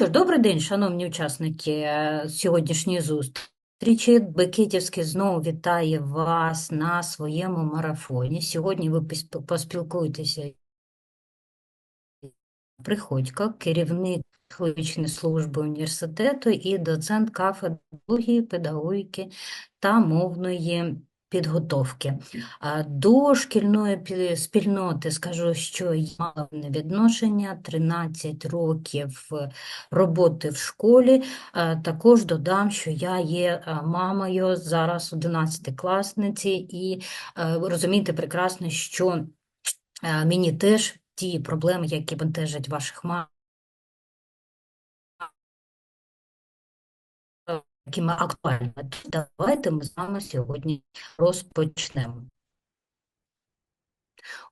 Що добрий день, шановні учасники е, сьогоднішньої зустрічі. Бекетівський знову вітає вас на своєму марафоні. Сьогодні ви пос- поспілкуєтеся Приходько, керівник психологічної служби університету і доцент кафедри педагогіки та мовної підготовки. До шкільної пі- спільноти скажу, що я мала відношення 13 років е, роботи в школі. Також додам, що я є е, мамою зараз 11-класниці, і е, розумієте прекрасно, що е, мені теж ті проблеми, які бентежать ваших мам, якими актуальні. Давайте ми з вами сьогодні розпочнемо.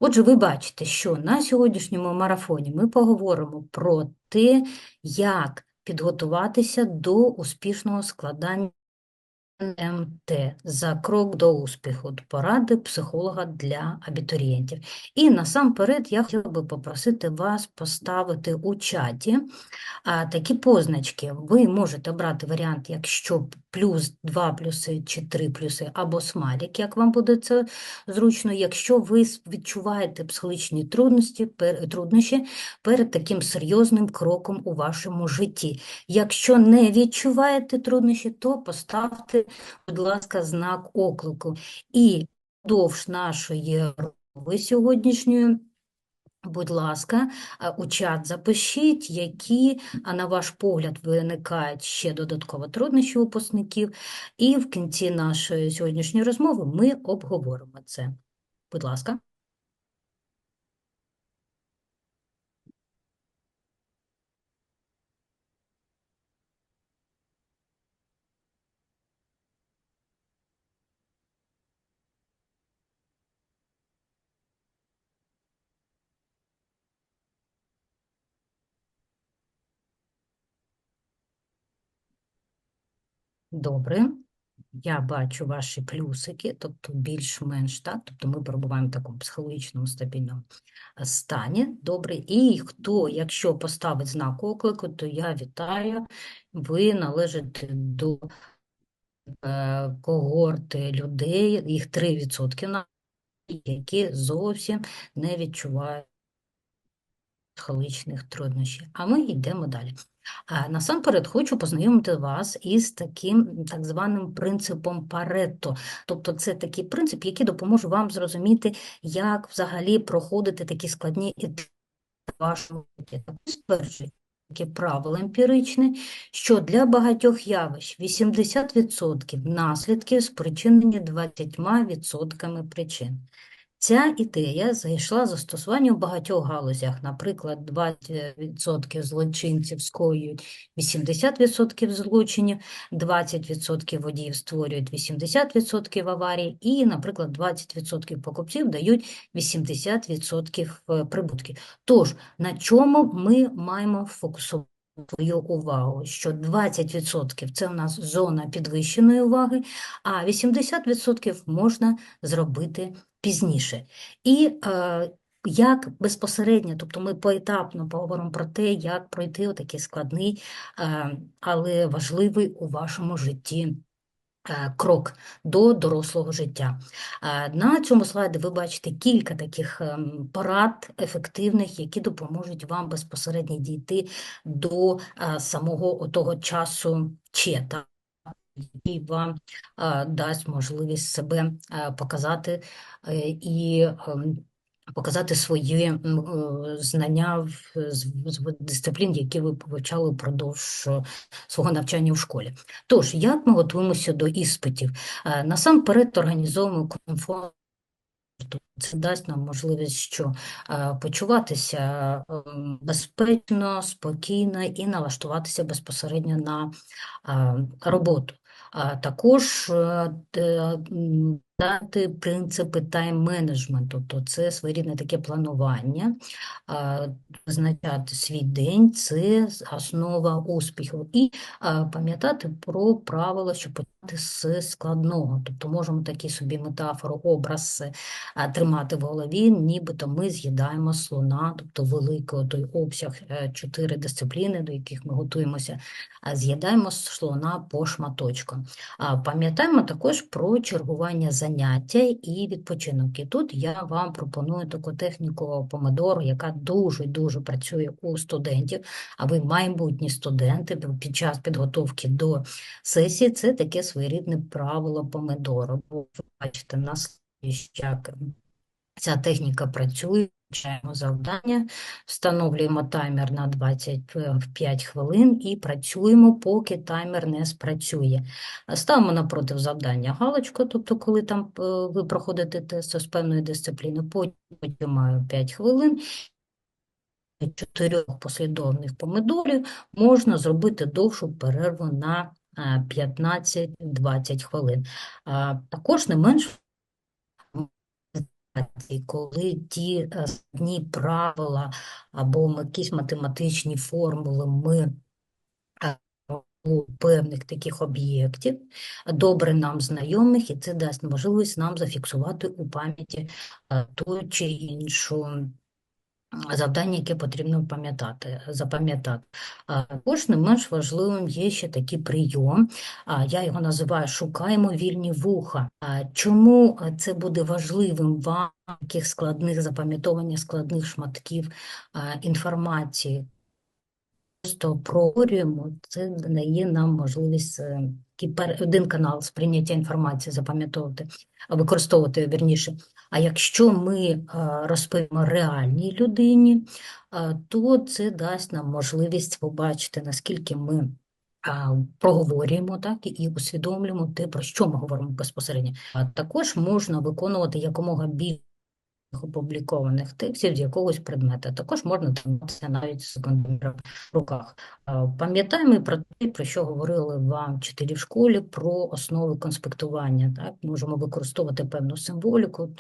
Отже, ви бачите, що на сьогоднішньому марафоні ми поговоримо про те, як підготуватися до успішного складання МТ за крок до успіху. Поради психолога для абітурієнтів. І насамперед я хотіла би попросити вас поставити у чаті а, такі позначки. Ви можете обрати варіант, якщо плюс 2 плюси чи 3 плюси, або смайлик, як вам буде це зручно, якщо ви відчуваєте психологічні трудності, пер- труднощі перед таким серйозним кроком у вашому житті. Якщо не відчуваєте труднощі, то поставте, будь ласка, знак оклику. І впродовж нашої розмови сьогоднішньої Будь ласка, е, у чат запишіть, які, а, на ваш погляд, виникають ще додатково труднощі випускників, і в кінці нашої сьогоднішньої розмови ми обговоримо це. Будь ласка. Добре. Я бачу ваші плюсики, тобто більш-менш, так? Тобто ми перебуваємо в такому психологічному стабільному е, стані. Добре. І хто, якщо поставить знак оклику, то я вітаю, ви належите до е, когорти людей, їх 3% на які зовсім не відчувають психологічних труднощів. А ми йдемо далі. Насамперед хочу познайомити вас із таким так званим принципом Паретто. Тобто це такий принцип, який допоможе вам зрозуміти, як взагалі проходити такі складні етапи в вашому житті. Перше таке правило емпіричне, що для багатьох явищ 80% наслідків спричинені 20% причин. Ця ідея знайшла застосування в багатьох галузях. Наприклад, 20% злочинців скоюють 80% злочинів, 20% водіїв створюють 80% аварій, і, наприклад, 20% покупців дають 80% е, прибутків. Тож, на чому ми маємо фокусувати? Свою увагу, що 20% це у нас зона підвищеної уваги, а 80% можна зробити пізніше. І е, як безпосередньо, тобто ми поетапно поговоримо про те, як пройти отакий складний, е, але важливий у вашому житті. Е, Крок до дорослого життя. Е, На цьому слайді ви бачите кілька таких ем, порад ефективних, які допоможуть вам безпосередньо дійти до е, самого того часу чета який вам дасть можливість себе показати е, і ем, показати свої е, знання в, дисциплін, які ви вивчали впродовж е, свого навчання в школі. Тож, як ми готуємося до іспитів? Е, Насамперед організовуємо комфорт. Це дасть нам можливість що почуватися безпечно, спокійно і налаштуватися безпосередньо на роботу. А також Дати принципи тайм-менеджменту, то це своєрідне таке планування, визначати свій день це основа успіху. І пам'ятати про правила, що почати з складного. Тобто можемо такі собі метафору, образ тримати в голові, нібито ми з'їдаємо слона, тобто великий той обсяг, е, чотири дисципліни, до яких ми готуємося, з'їдаємо слона по шматочкам. А, Пам'ятаємо також про чергування заняття і відпочинок. І тут я вам пропоную таку техніку помидору, яка дуже-дуже працює у студентів, а ви майбутні студенти під час підготовки до сесії, це таке своєрідне правило помидору. Ви бачите, на як ця техніка працює. Включаємо завдання, встановлюємо таймер на 25 хвилин і працюємо, поки таймер не спрацює. Ставимо напроти завдання галочку, тобто, коли там е, ви проходите тест з певної дисципліни, потім маю 5 хвилин. Чотирьох послідовних помидорів можна зробити довшу перерву на 15-20 е, хвилин. Також не менш коли ті е, складні правила або якісь математичні формули ми е, у певних таких об'єктів, добре нам знайомих, і це дасть можливість нам зафіксувати у пам'яті е, ту чи іншу завдання, яке потрібно пам'ятати, запам'ятати. Також не менш важливим є ще такий прийом, я його називаю Шукаємо вільні вуха. Чому це буде важливим вам таких складних запам'ятовування складних шматків інформації? Просто проговорюємо, це дає нам можливість е, один канал сприйняття інформації запам'ятовувати, використовувати вірніше. А якщо ми е, розповімо реальній людині, е, то це дасть нам можливість побачити, наскільки ми проговорюємо так і усвідомлюємо те, про що ми говоримо безпосередньо. А також можна виконувати якомога більше опублікованих текстів з якогось предмета. Також можна триматися навіть з в руках. Пам'ятаємо про те, про що говорили вам вчителі в школі, про основи конспектування. Так? Можемо використовувати певну символіку,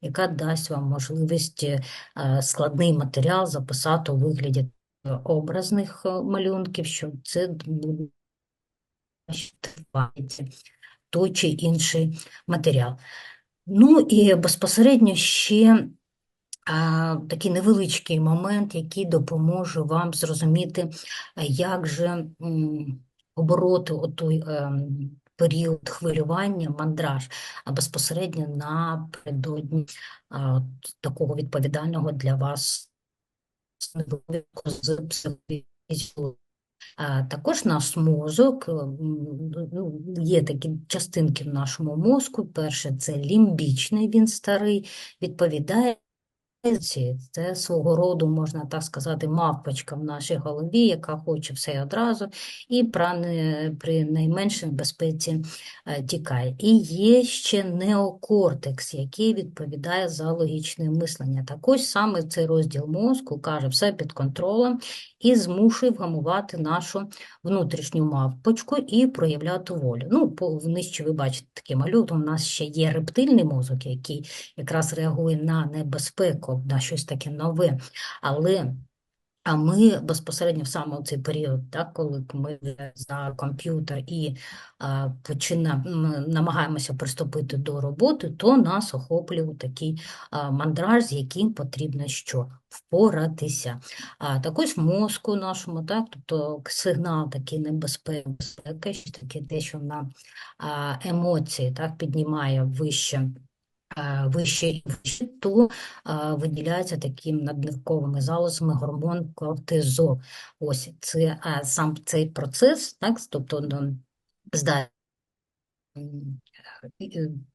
яка дасть вам можливість е, складний матеріал записати у вигляді образних е, малюнків, що це буде той чи інший матеріал. Ну і безпосередньо ще а, такий невеличкий момент, який допоможе вам зрозуміти, як же м, обороти отой е, період хвилювання, мандраж, а безпосередньо напередодні а, такого відповідального для вас з психологічного також наш мозок, е, ну, є такі частинки в нашому мозку. Перше, це лімбічний, він старий, відповідає це свого роду, можна так сказати, мавпочка в нашій голові, яка хоче все одразу, і при найменшій безпеці е, тікає. І є ще неокортекс, який відповідає за логічне мислення. Так ось саме цей розділ мозку каже, все під контролем і змушує вгамувати нашу внутрішню мавпочку і проявляти волю. Ну, нижче ви бачите такий малюк, у нас ще є рептильний мозок, який якраз реагує на небезпеку на щось таке нове. Але а ми безпосередньо в саме цей період, так, коли ми за комп'ютер і а, почина, намагаємося приступити до роботи, то нас охоплює такий а, мандраж, з яким потрібно що впоратися. А також мозку нашому, так, тобто сигнал такий небезпеки, що таке те, що на емоції так, піднімає вище вище і вище, то виділяється таким наднирковими залозами гормон кортизол. Ось це сам цей процес, так, тобто ну, здає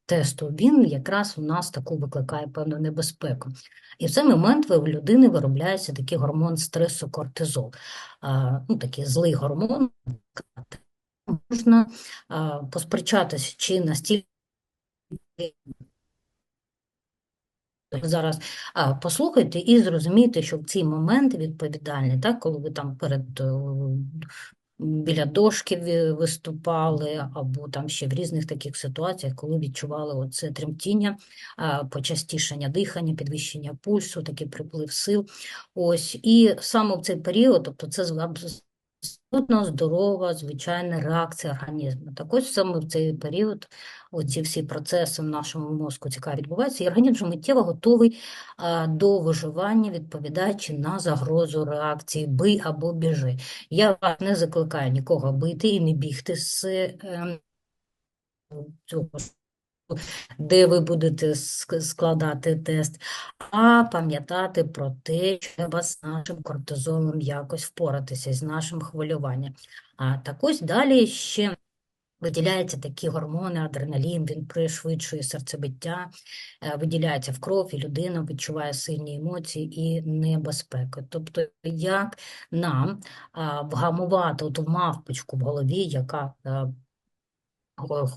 тесту, він якраз у нас таку викликає певну небезпеку. І в цей момент в людини виробляється такий гормон стресу кортизол, ну, такий злий гормон. Можна посперечатися, чи настільки Зараз а, послухайте і зрозумійте, що в ці моменти відповідальні, так, коли ви там перед біля дошки виступали, або там ще в різних таких ситуаціях, коли відчували оце тремтіння, почастішення дихання, підвищення пульсу, такий приплив сил. Ось і саме в цей період, тобто це з- абсолютно здорова, звичайна реакція організму. Так ось саме в цей період оці всі процеси в нашому мозку цікаві відбуваються, і організм миттєво готовий до виживання, відповідаючи на загрозу реакції бий або біжи. Я вас не закликаю нікого бити і не бігти з е, цього, де ви будете складати тест, а пам'ятати про те, що треба з нашим кортизолом якось впоратися, з нашим хвилюванням. А так ось далі ще виділяються такі гормони, адреналін, він пришвидшує серцебиття, е, виділяється в кров, і людина відчуває сильні емоції і небезпеку. Тобто, як нам вгамувати ту мавпочку в голові, яка е,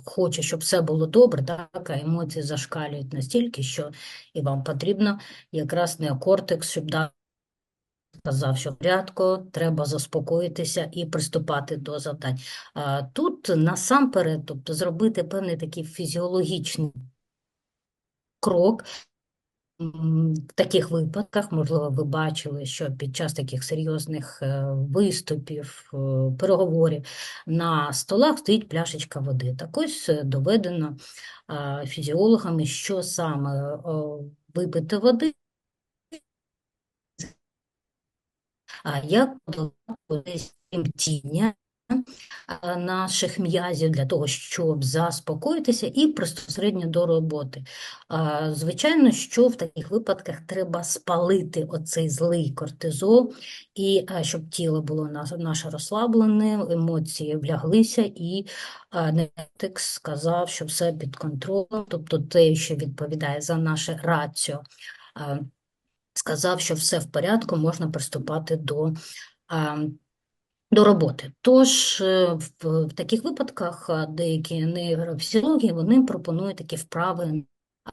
хоче, щоб все було добре, так, а емоції зашкалюють настільки, що і вам потрібно якраз неокортекс, щоб дати сказав, що порядку, треба заспокоїтися і приступати до завдань. Тут насамперед, тобто зробити певний такий фізіологічний крок, В таких випадках, можливо, ви бачили, що під час таких серйозних е, виступів, е, переговорів на столах стоїть пляшечка води. Так ось е, доведено фізіологами, що саме випити води, а як подолати тремтіння а, наших м'язів для того, щоб заспокоїтися і безпосередньо до роботи. Звичайно, що в таких випадках треба спалити оцей злий кортизол, і щоб тіло було наше розслаблене, емоції вляглися, і а, Нетекс сказав, що все під контролем, тобто те, що відповідає за наше раціо, сказав, що все в порядку, можна приступати до. а, до роботи. Тож е, в, в таких випадках деякі нейропсихологи вони пропонують такі вправи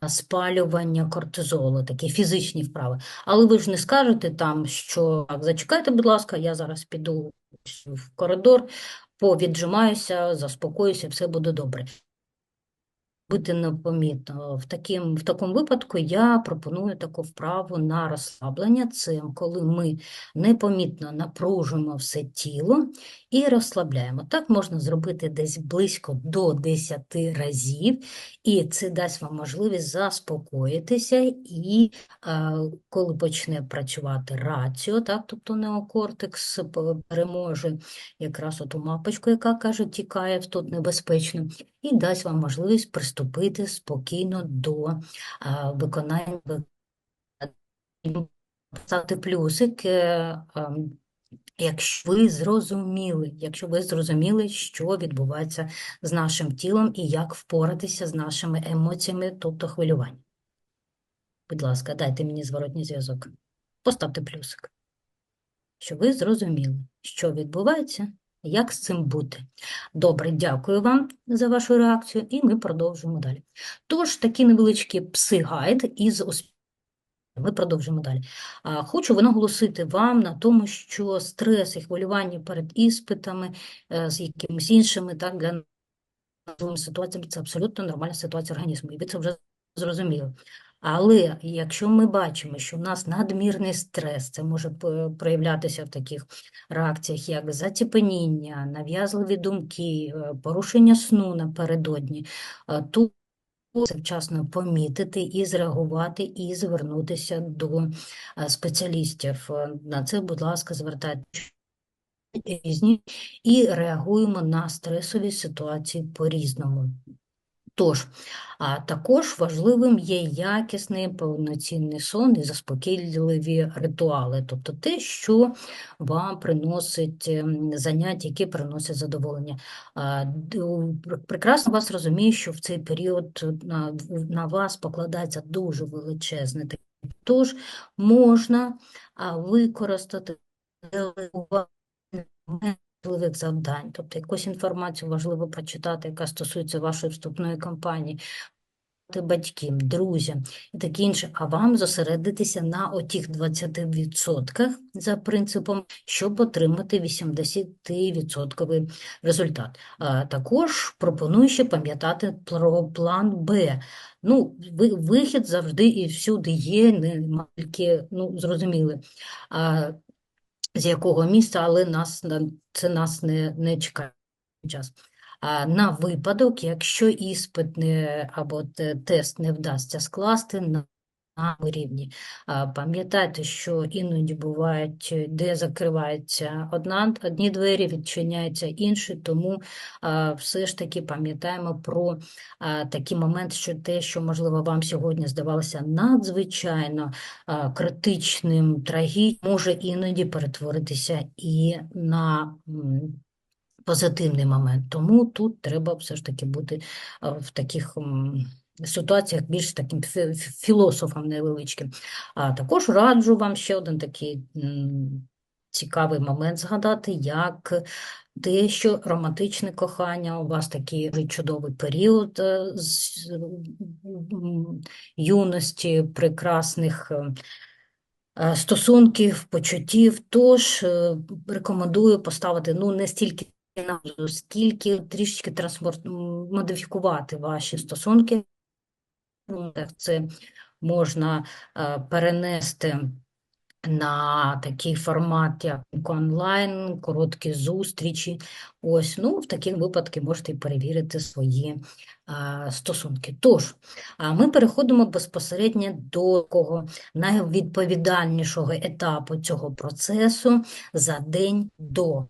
спалювання кортизолу, такі фізичні вправи. Але ви ж не скажете там, що так, зачекайте, будь ласка, я зараз піду в коридор, повіджимаюся, заспокоюся, все буде добре. Бути непомітно. В таким, в такому випадку я пропоную таку вправу на розслаблення. Це коли ми непомітно напружуємо все тіло і розслабляємо. Так можна зробити десь близько до 10 разів, і це дасть вам можливість заспокоїтися, і е, коли почне працювати раціо, так, тобто неокортекс переможе якраз оту мапочку, яка каже, тікає тут небезпечно, і дасть вам можливість приступити спокійно до виконання поставити плюсик, е, якщо ви зрозуміли, якщо ви зрозуміли, що відбувається з нашим тілом і як впоратися з нашими емоціями, тобто хвилювання. Будь ласка, дайте мені зворотній зв'язок. Поставте плюсик. Що ви зрозуміли, що відбувається, як з цим бути. Добре, дякую вам за вашу реакцію, і ми продовжуємо далі. Тож, такий невеличкий пси-гайд із успіхом. Ми продовжуємо далі. Хочу наголосити вам на тому, що стрес і хвилювання перед іспитами е, з якимись іншими, так, для ситуаціями це абсолютно нормальна ситуація організму, і ви це вже зрозуміли. Але якщо ми бачимо, що в нас надмірний стрес, це може проявлятися в таких реакціях, як заціпеніння, нав'язливі думки, е, порушення сну напередодні, е, то це вчасно помітити і зреагувати, і звернутися до е, спеціалістів. На це, будь ласка, звертайте різні і реагуємо на стресові ситуації по-різному. Тож, а також важливим є якісний повноцінний сон і заспокійливі ритуали, тобто те, що вам приносить ем, заняття, які приносять задоволення. Прекрасно вас розумію, що в цей період на, на вас покладається дуже величезне. Тож можна використати делегування важливих завдань, тобто якусь інформацію важливо прочитати, яка стосується вашої вступної кампанії. батькам, друзям і таке інше, а вам зосередитися на отих 20% за принципом, щоб отримати 80% результат. Також пропоную ще пам'ятати про план Б. Ну, вихід завжди і всюди є, не тільки, ну, зрозуміли, з якого міста, але нас, на- це нас не, не чекає час. А, на випадок, якщо іспит не, або тест не вдасться скласти на рівні. Пам'ятайте, що іноді бувають, е, де закриваються одна, одні двері, відчиняються інші, тому все ж таки пам'ятаємо про такий момент, що те, що, можливо, вам сьогодні здавалося надзвичайно критичним, трагічним, може іноді перетворитися і на позитивний момент. Тому тут треба все ж таки бути в таких ситуаціях більш таким фі- фі- філософом невеличким. А також раджу вам ще один такий цікавий момент згадати, як те, що романтичне кохання, у вас такий чудовий період е, з юності, прекрасних. е, е, стосунків, почуттів. Тож е, рекомендую поставити ну не стільки на скільки трішечки трансформ... модифікувати ваші стосунки. Так Це можна е, перенести на такий формат, як онлайн, короткі зустрічі. Ось, ну, в таких випадках можете перевірити свої е, стосунки. Тож, а ми переходимо безпосередньо до такого найвідповідальнішого етапу цього процесу за день до.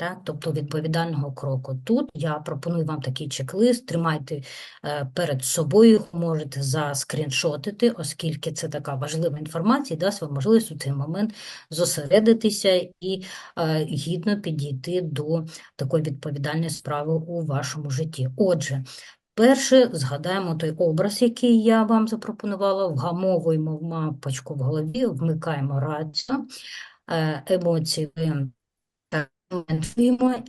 Так, тобто відповідального кроку. Тут я пропоную вам такий чек-лист, тримайте е, перед собою, можете заскріншотити, оскільки це така важлива інформація, дасть вам можливість у цей момент зосередитися і е, гідно підійти до такої відповідальної справи у вашому житті. Отже, перше згадаємо той образ, який я вам запропонувала, вгамовуємо мапочку в голові, вмикаємо рацію, е, емоції ви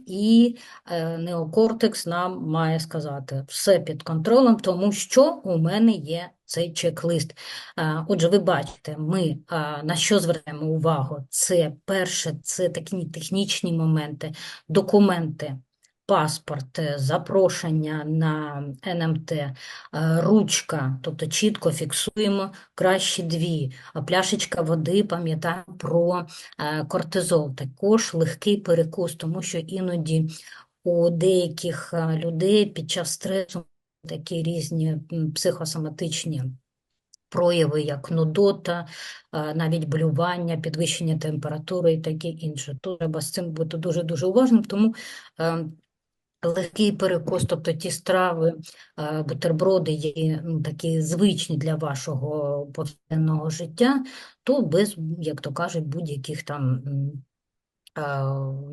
і е, неокортекс нам має сказати все під контролем, тому що у мене є цей чек-лист. Е, Отже, ви бачите, ми е, на що звертаємо увагу? Це перше, це такі технічні моменти, документи. Паспорт, е, запрошення на НМТ, е, ручка, тобто чітко фіксуємо краще дві, пляшечка води, пам'ятаємо про е, кортизол, також легкий перекус, тому що іноді у деяких людей під час стресу такі різні психосоматичні прояви, як нудота, навіть блювання, підвищення температури і таке інше. Тут треба з цим бути дуже-дуже уважним, тому е, легкий перекус, тобто ті страви, е, бутерброди, які ну, такі звичні для вашого повсякденного життя, то без, як то кажуть, будь-яких там е,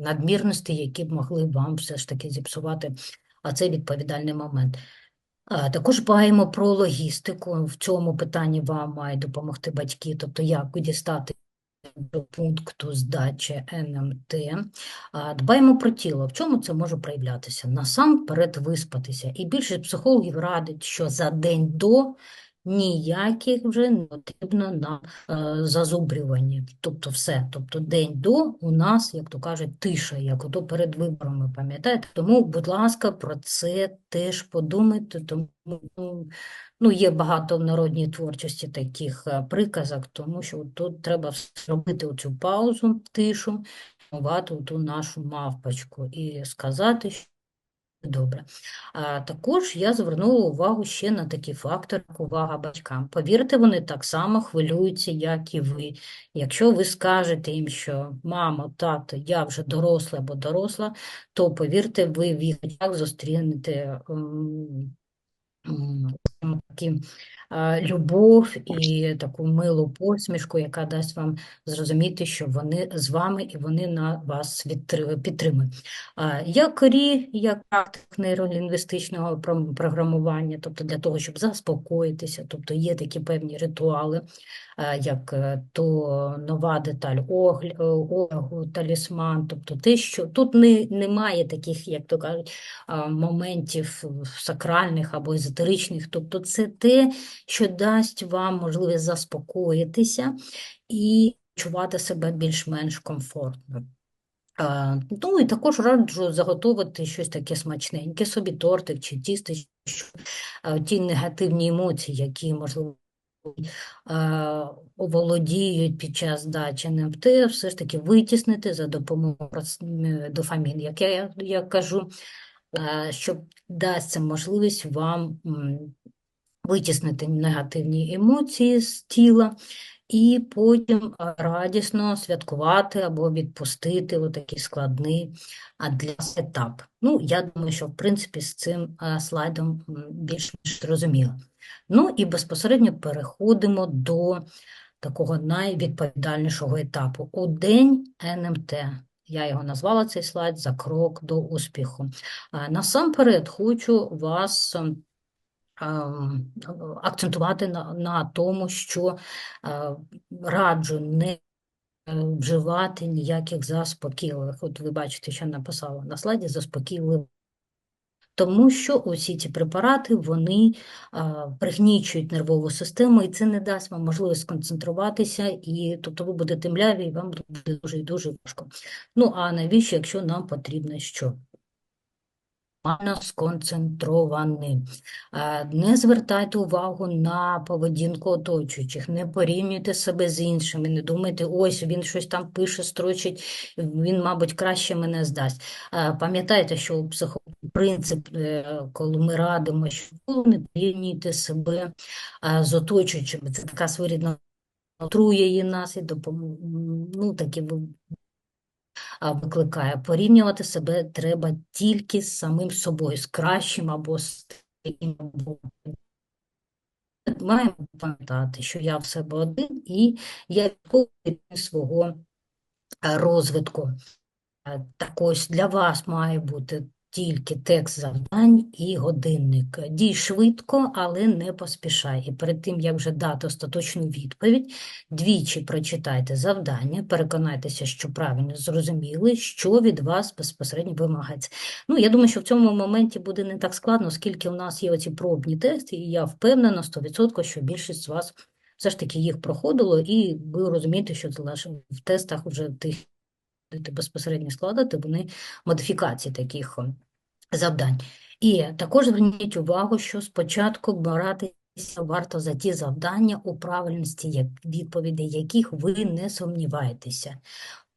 надмірностей, які б могли вам все ж таки зіпсувати а цей відповідальний момент. Також дбаємо про логістику. В цьому питанні вам мають допомогти батьки, тобто як дістати до пункту здачі НМТ. Дбаємо про тіло. В чому це може проявлятися? Насамперед виспатися. І більшість психологів радить, що за день до ніяких вже не потрібно на е, зазубрювання. Тобто все. Тобто день до у нас, як то кажуть, тиша, як ото перед виборами, пам'ятаєте? Тому, будь ласка, про це теж подумайте, тому ну, Ну, є багато в народній творчості таких е, приказок, тому що тут треба зробити оцю паузу, тишу, ту нашу мавпочку і сказати, що добре. А також я звернула увагу ще на такий фактор, як увага батькам. Повірте, вони так само хвилюються, як і ви. Якщо ви скажете їм, що мамо, тато, я вже доросла або доросла, то повірте, ви в їх зустрінете м, м, такі любов і таку милу посмішку, яка дасть вам зрозуміти, що вони з вами і вони на вас підтримують. А Я корі, як практик нейролінгвістичного програмування, тобто для того, щоб заспокоїтися, тобто є такі певні ритуали, як е, то нова деталь огля- е, талісман, тобто те, що тут не, немає таких, як то кажуть, моментів сакральних або езотеричних, тобто це те, що дасть вам можливість заспокоїтися і відчувати себе більш-менш комфортно. Ну і також раджу заготовити щось таке смачненьке, собі тортик чи щоб ті негативні емоції, які, можливо, оволодіють під час дачі НМТ, все ж таки витіснити за допомогою дофамін, як я, я кажу, що дасть це можливість вам витіснити негативні емоції з тіла і потім радісно святкувати або відпустити отакий складний для етап. Ну, я думаю, що в принципі з цим слайдом більш-менш зрозуміло. Ну і безпосередньо переходимо до такого найвідповідальнішого етапу у день НМТ. Я його назвала цей слайд за крок до успіху. Насамперед хочу вас акцентувати на, на тому, що е, раджу не е, вживати ніяких заспокійливих. От ви бачите, що написала на слайді заспокійливих. Тому що усі ці препарати вони а, пригнічують нервову систему, і це не дасть вам можливість сконцентруватися, і тобто ви будете мляві, і вам буде дуже і дуже важко. Ну а навіщо, якщо нам потрібно що? Сконцентрованим. Е, Не звертайте увагу на поведінку оточуючих, не порівнюйте себе з іншими, не думайте, ось він щось там пише, строчить, він, мабуть, краще мене здасть. Е, Пам'ятайте, що психо... принцип, е, коли ми радимо, що не порівнюйте себе з оточуючими. Це така своєрідна отрує нас і допом... ну, такі викликає. Порівнювати себе треба тільки з самим собою, з кращим або з таким. Маємо пам'ятати, що я в себе один і я свого е, розвитку. Е, Так ось для вас має бути тільки текст завдань і годинник. Дій швидко, але не поспішай. І перед тим, як вже дати остаточну відповідь, двічі прочитайте завдання, переконайтеся, що правильно зрозуміли, що від вас безпосередньо вимагається. Ну, я думаю, що в цьому моменті буде не так складно, оскільки у нас є оці пробні тести, і я впевнена 100%, що більшість з вас все ж таки їх проходило, і ви розумієте, що це в тестах вже тих будете безпосередньо складати, вони модифікації таких завдань. І також зверніть увагу, що спочатку братися варто за ті завдання, у правильності відповідей яких ви не сумніваєтеся.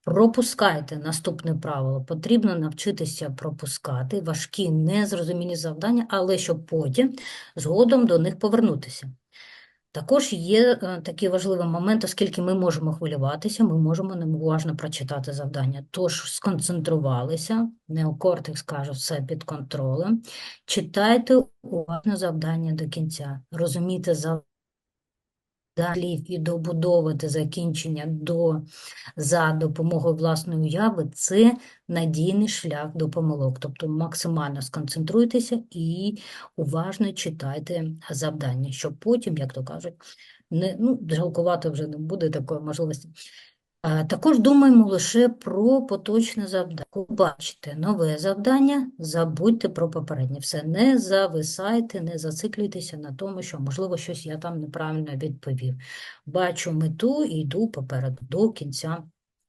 Пропускайте наступне правило. Потрібно навчитися пропускати важкі, незрозумілі завдання, але щоб потім згодом до них повернутися. Також є е, такий важливий момент, оскільки ми можемо хвилюватися, ми можемо неуважно прочитати завдання. Тож сконцентрувалися, неокортекс каже, все під контролем. Читайте уважно завдання до кінця, розумійте завдання і добудовувати закінчення до, за допомогою власної уяви – це надійний шлях до помилок. Тобто максимально сконцентруйтеся і уважно читайте завдання, щоб потім, як то кажуть, не, ну, жалкувати вже не буде такої можливості. Також думаємо лише про поточне завдання. Бачите нове завдання, забудьте про попереднє. Все, не зависайте, не зациклюйтеся на тому, що, можливо, щось я там неправильно відповів. Бачу мету і йду попереду до кінця.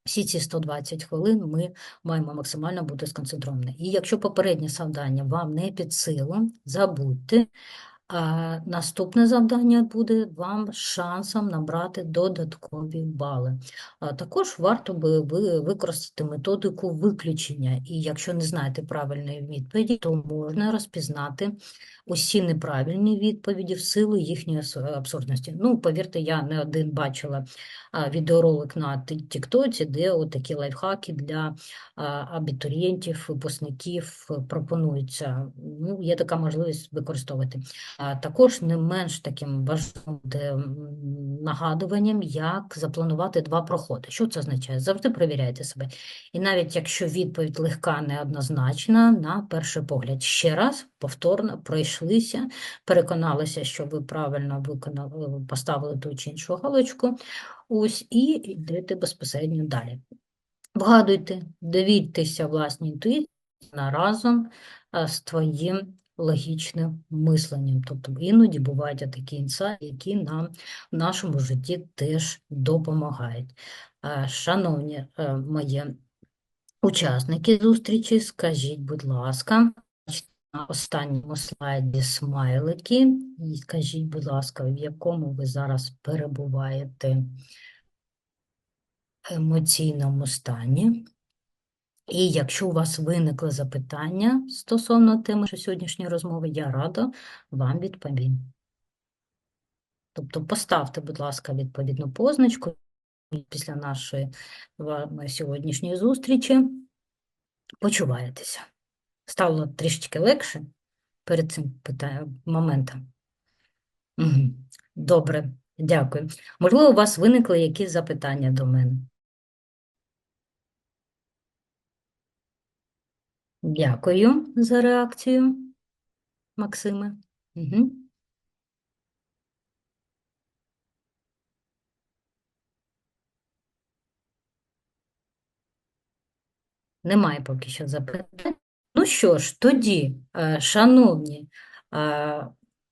Всі ці 120 хвилин ми маємо максимально бути сконцентровані. І якщо попереднє завдання вам не під силу, забудьте, наступне завдання буде вам шансом набрати додаткові бали. Також варто би ви використати методику виключення. І якщо не знаєте правильної відповіді, то можна розпізнати усі неправильні відповіді в силу їхньої абсурдності. Ну, повірте, я не один бачила відеоролик на Тіктоці, де такі лайфхаки для абітурієнтів, випускників пропонуються. Ну, є така можливість використовувати. Також не менш таким важливим нагадуванням, як запланувати два проходи. Що це означає? Завжди перевіряйте себе. І навіть якщо відповідь легка, неоднозначна, на перший погляд, ще раз повторно пройшлися, переконалися, що ви правильно виконали, поставили ту чи іншу галочку, ось, і йдете безпосередньо далі. Вгадуйте, довідьтеся власній інтуїції разом з твоїм логічним мисленням. Тобто іноді бувають такі інсайти, які нам в нашому житті теж допомагають. Е, Шановні е, мої учасники зустрічі, скажіть, будь ласка, на останньому слайді смайлики, і скажіть, будь ласка, в якому ви зараз перебуваєте емоційному стані. І якщо у вас виникли запитання стосовно теми сьогоднішньої розмови, я рада вам відповім. Тобто поставте, будь ласка, відповідну позначку після нашої сьогоднішньої зустрічі. Почуваєтеся. Стало трішечки легше перед цим моментом. Добре, дякую. Можливо, у вас виникли якісь запитання до мене? Дякую за реакцію, Максиме. Угу. Немає поки що запитань. Ну що ж, тоді, е, шановні е,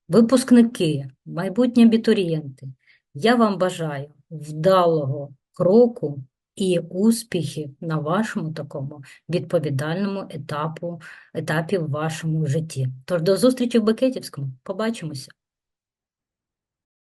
випускники, майбутні абітурієнти, я вам бажаю вдалого кроку і успіхів на вашому такому відповідальному етапу, етапі в вашому житті. Тож до зустрічі в Бекетівському. Побачимося!